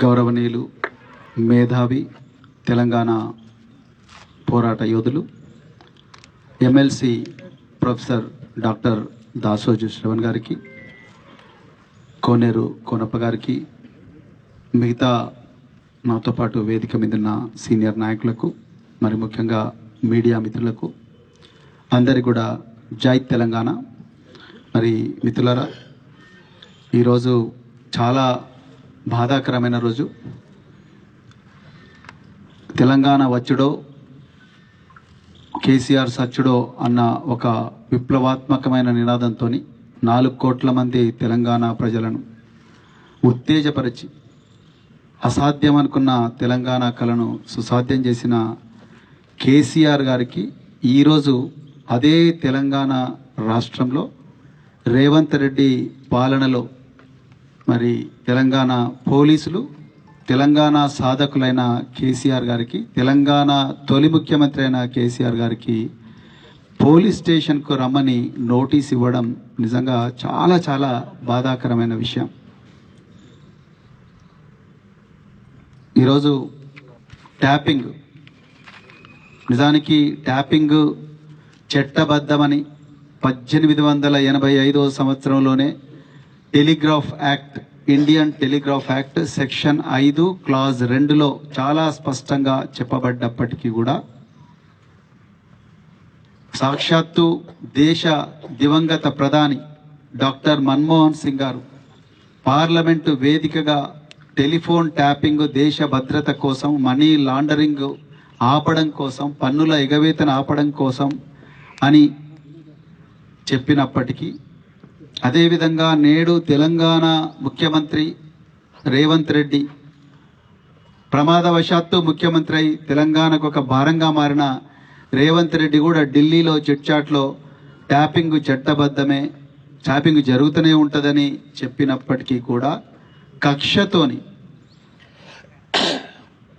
గౌరవనీయులు మేధావి తెలంగాణ పోరాట యోధులు MLC professor doctor Dasoju Sravan గారికి కోనేరు కోనప్ప గారికి మిగతా నాతో పాటు వేదిక మీదున్న సీనియర్ నాయకులకు మరి ముఖ్యంగా మీడియా మిత్రులకు అందరి కూడా జై తెలంగాణ. మరి మిత్రులరా ఈరోజు చాలా బాధాకరమైన రోజు. తెలంగాణ వచ్చుడో కేసీఆర్ సచ్చుడో అన్న ఒక విప్లవాత్మకమైన నినాదంతో నాలుగు కోట్ల మంది తెలంగాణ ప్రజలను ఉత్తేజపరిచి అసాధ్యం అనుకున్న తెలంగాణ కళను సుసాధ్యం చేసిన కేసీఆర్ గారికి ఈరోజు అదే తెలంగాణ రాష్ట్రంలో రేవంత్ రెడ్డి పాలనలో మరి తెలంగాణ పోలీసులు తెలంగాణ సాధకులైన కేసీఆర్ గారికి తెలంగాణ తొలి ముఖ్యమంత్రి అయిన కేసీఆర్ గారికి పోలీస్ స్టేషన్కు రమ్మని నోటీస్ ఇవ్వడం నిజంగా చాలా చాలా బాధాకరమైన విషయం. ఈరోజు ట్యాపింగ్. నిజానికి ట్యాపింగ్ చట్టబద్ధమని పద్దెనిమిది వందల ఎనభై ఐదవ సంవత్సరంలోనే telegraph act Indian telegraph act section ఐదు క్లాజ్ రెండులో చాలా స్పష్టంగా చెప్పబడ్డప్పటికీ కూడా సాక్షాత్తు దేశ దివంగత ప్రధాని డాక్టర్ మన్మోహన్ సింగ్ గారు పార్లమెంటు వేదికగా టెలిఫోన్ ట్యాపింగ్ దేశ భద్రత కోసం మనీ లాండరింగ్ ఆపడం కోసం పన్నుల ఎగవేతన ఆపడం కోసం అని చెప్పినప్పటికీ అదేవిధంగా నేడు తెలంగాణ ముఖ్యమంత్రి రేవంత్ రెడ్డి ప్రమాదవశాత్తు ముఖ్యమంత్రి అయి తెలంగాణకు ఒక భారంగా మారిన రేవంత్ రెడ్డి కూడా ఢిల్లీలో చిట్చాట్లో ట్యాపింగ్ చట్టబద్ధమే ట్యాపింగ్ జరుగుతూనే ఉంటుందని చెప్పినప్పటికీ కూడా కక్షతోని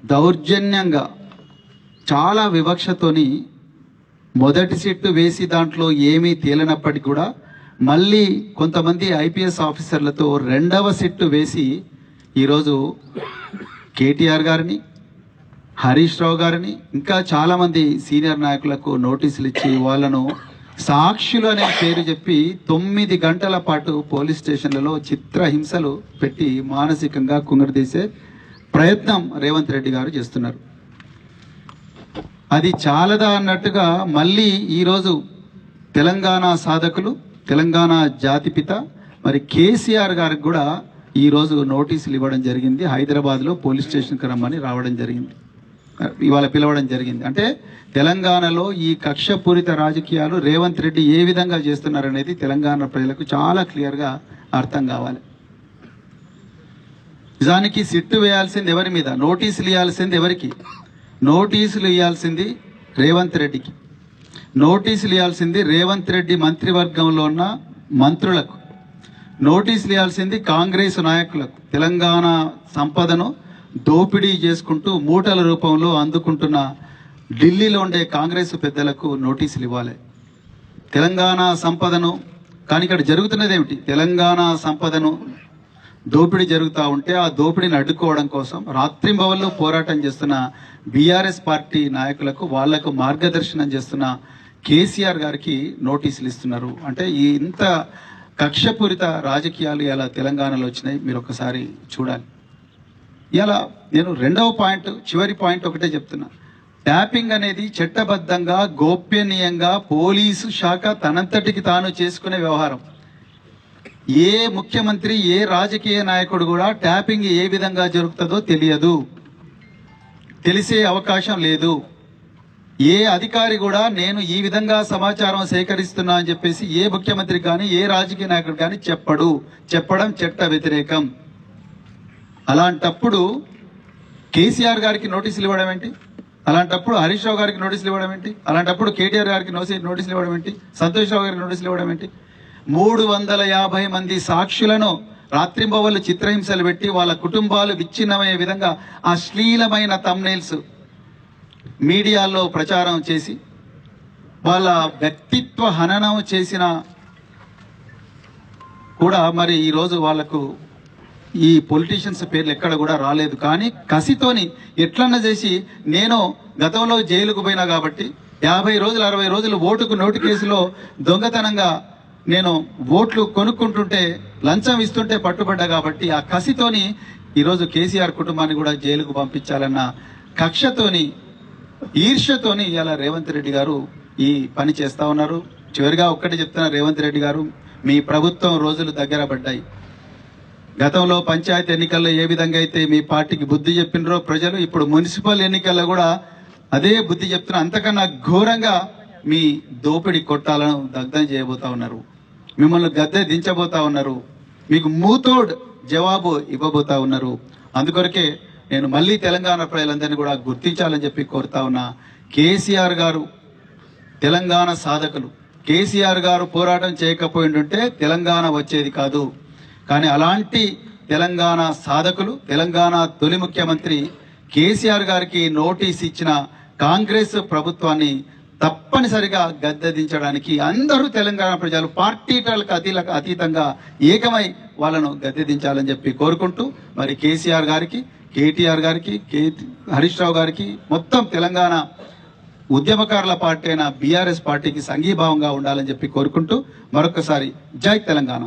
దౌర్జన్యంగా చాలా వివక్షతోని మొదటి సిట్టు వేసి దాంట్లో ఏమీ తేలినప్పటికీ కూడా మళ్ళీ కొంతమంది ఐపీఎస్ ఆఫీసర్లతో రెండవ సిట్టు వేసి ఈరోజు కేటీఆర్ గారిని హరీష్ రావు గారిని ఇంకా చాలామంది సీనియర్ నాయకులకు నోటీసులు ఇచ్చి వాళ్ళను సాక్షులు అనే పేరు చెప్పి తొమ్మిది గంటల పాటు పోలీస్ స్టేషన్లలో చిత్రహింసలు పెట్టి మానసికంగా కుంగడదీసే ప్రయత్నం రేవంత్ రెడ్డి గారు చేస్తున్నారు. అది చాలదా అన్నట్టుగా మళ్ళీ ఈరోజు తెలంగాణ సాధకులు తెలంగాణ జాతిపిత మరి కేసీఆర్ గారికి కూడా ఈరోజు నోటీసులు ఇవ్వడం జరిగింది. హైదరాబాద్లో పోలీస్ స్టేషన్కి రమ్మని రావడం జరిగింది. ఇవాళ పిలవడం జరిగింది. అంటే తెలంగాణలో ఈ కక్షపూరిత రాజకీయాలు రేవంత్ రెడ్డి ఏ విధంగా చేస్తున్నారనేది తెలంగాణ ప్రజలకు చాలా క్లియర్గా అర్థం కావాలి. నిజానికి సిట్టు వేయాల్సింది ఎవరి మీద? నోటీసులు ఇవ్వాల్సింది ఎవరికి? నోటీసులు ఇవ్వాల్సింది రేవంత్ రెడ్డికి. నోటీసులు ఇవ్వాల్సింది రేవంత్ రెడ్డి మంత్రివర్గంలో ఉన్న మంత్రులకు. నోటీసులు ఇవ్వాల్సింది కాంగ్రెస్ నాయకులకు. తెలంగాణ సంపదను దోపిడీ చేసుకుంటూ మూటల రూపంలో అందుకుంటున్న ఢిల్లీలో ఉండే కాంగ్రెస్ పెద్దలకు నోటీసులు ఇవ్వాలి. తెలంగాణ సంపదను కానీ ఇక్కడ జరుగుతున్నది ఏమిటి? తెలంగాణ సంపదను దోపిడీ జరుగుతూ ఉంటే ఆ దోపిడీని అడ్డుకోవడం కోసం రాత్రింబవల్లో పోరాటం చేస్తున్న బీఆర్ఎస్ పార్టీ నాయకులకు వాళ్ళకు మార్గదర్శనం చేస్తున్న కేసీఆర్ గారికి నోటీసులు ఇస్తున్నారు. అంటే ఈ ఇంత కక్షపూరిత రాజకీయాలు ఇలా తెలంగాణలో వచ్చినాయి మీరు ఒకసారి చూడాలి. ఇలా నేను రెండవ పాయింట్ చివరి పాయింట్ ఒకటే చెప్తున్నా. ట్యాపింగ్ అనేది చట్టబద్ధంగా గోప్యనీయంగా పోలీసు శాఖ తనంతటికి తాను చేసుకునే వ్యవహారం. ఏ ముఖ్యమంత్రి ఏ రాజకీయ నాయకుడు కూడా ట్యాపింగ్ ఏ విధంగా జరుగుతుందో తెలియదు. తెలిసే అవకాశం లేదు. ఏ అధికారి కూడా నేను ఈ విధంగా సమాచారం సేకరిస్తున్నా అని చెప్పేసి ఏ ముఖ్యమంత్రి కానీ ఏ రాజకీయ నాయకుడు కానీ చెప్పడు. చెప్పడం చట్ట వ్యతిరేకం. అలాంటప్పుడు కేసీఆర్ గారికి నోటీసులు ఇవ్వడం ఏంటి? అలాంటప్పుడు హరీష్ రావు గారికి నోటీసులు ఇవ్వడం ఏంటి? అలాంటప్పుడు కేటీఆర్ గారికి నోటీసులు ఇవ్వడం ఏంటి? సంతోష్ రావు గారికి నోటీసులు ఇవ్వడం ఏంటి? మూడు వందల యాభై మంది సాక్షులను రాత్రింబవళ్ళు చిత్రహింసలు పెట్టి వాళ్ళ కుటుంబాలు విచ్ఛిన్నమయ్యే విధంగా అశ్లీలమైన తమ్నైల్స్ మీడియాలో ప్రచారం చేసి వాళ్ళ వ్యక్తిత్వ హననం చేసిన కూడా మరి ఈరోజు వాళ్ళకు ఈ పొలిటీషియన్స్ పేర్లు ఎక్కడ కూడా రాలేదు. కానీ కసితోని ఎట్లన్నా చేసి నేను గతంలో జైలుకు పోయినా కాబట్టి యాభై రోజులు అరవై రోజులు ఓటుకు నోటు కేసులో దొంగతనంగా నేను ఓట్లు కొనుక్కుంటుంటే లంచం ఇస్తుంటే పట్టుబడ్డా కాబట్టి ఆ కసితోని ఈరోజు కేసీఆర్ కుటుంబాన్ని కూడా జైలుకు పంపించాలన్న కక్షతోని ఈర్ష్యతోని ఇలా రేవంత్ రెడ్డి గారు ఈ పని చేస్తూ ఉన్నారు. చివరిగా ఒక్కటి చెప్తున్నా రేవంత్ రెడ్డి గారు మీ ప్రభుత్వం రోజులు దగ్గర పడ్డాయి. గతంలో పంచాయతీ ఎన్నికల్లో ఏ విధంగా అయితే మీ పార్టీకి బుద్ధి చెప్పినరో ప్రజలు ఇప్పుడు మున్సిపల్ ఎన్నికల్లో కూడా అదే బుద్ధి చెప్తున్నా అంతకన్నా ఘోరంగా మీ దోపిడి కొట్టాలను దగ్ధం చేయబోతా ఉన్నారు. మిమ్మల్ని గద్దె దించబోతా ఉన్నారు. మీకు మూతోడ్ జవాబు ఇవ్వబోతా ఉన్నారు. అందుకొరకే నేను మళ్ళీ తెలంగాణ ప్రజలందరినీ కూడా గుర్తించాలని చెప్పి కోరుతా ఉన్నా కేసీఆర్ గారు తెలంగాణ సాధకులు. కేసీఆర్ గారు పోరాటం చేయకపోయిండుంటే తెలంగాణ వచ్చేది కాదు. కానీ అలాంటి తెలంగాణ సాధకులు తెలంగాణ తొలి ముఖ్యమంత్రి కేసీఆర్ గారికి నోటీస్ ఇచ్చిన కాంగ్రెస్ ప్రభుత్వాన్ని తప్పనిసరిగా గద్దెదించడానికి అందరూ తెలంగాణ ప్రజలు పార్టీలకు అతీలకు అతీతంగా ఏకమై వాళ్ళను గద్దెదించాలని చెప్పి కోరుకుంటూ మరి కేసీఆర్ గారికి కేటీఆర్ గారికి కే హరీష్ రావు గారికి మొత్తం తెలంగాణ ఉద్యమకారుల పార్టీ అయిన బీఆర్ఎస్ పార్టీకి సంఘీభావంగా ఉండాలని చెప్పి కోరుకుంటూ మరొకసారి జై తెలంగాణ.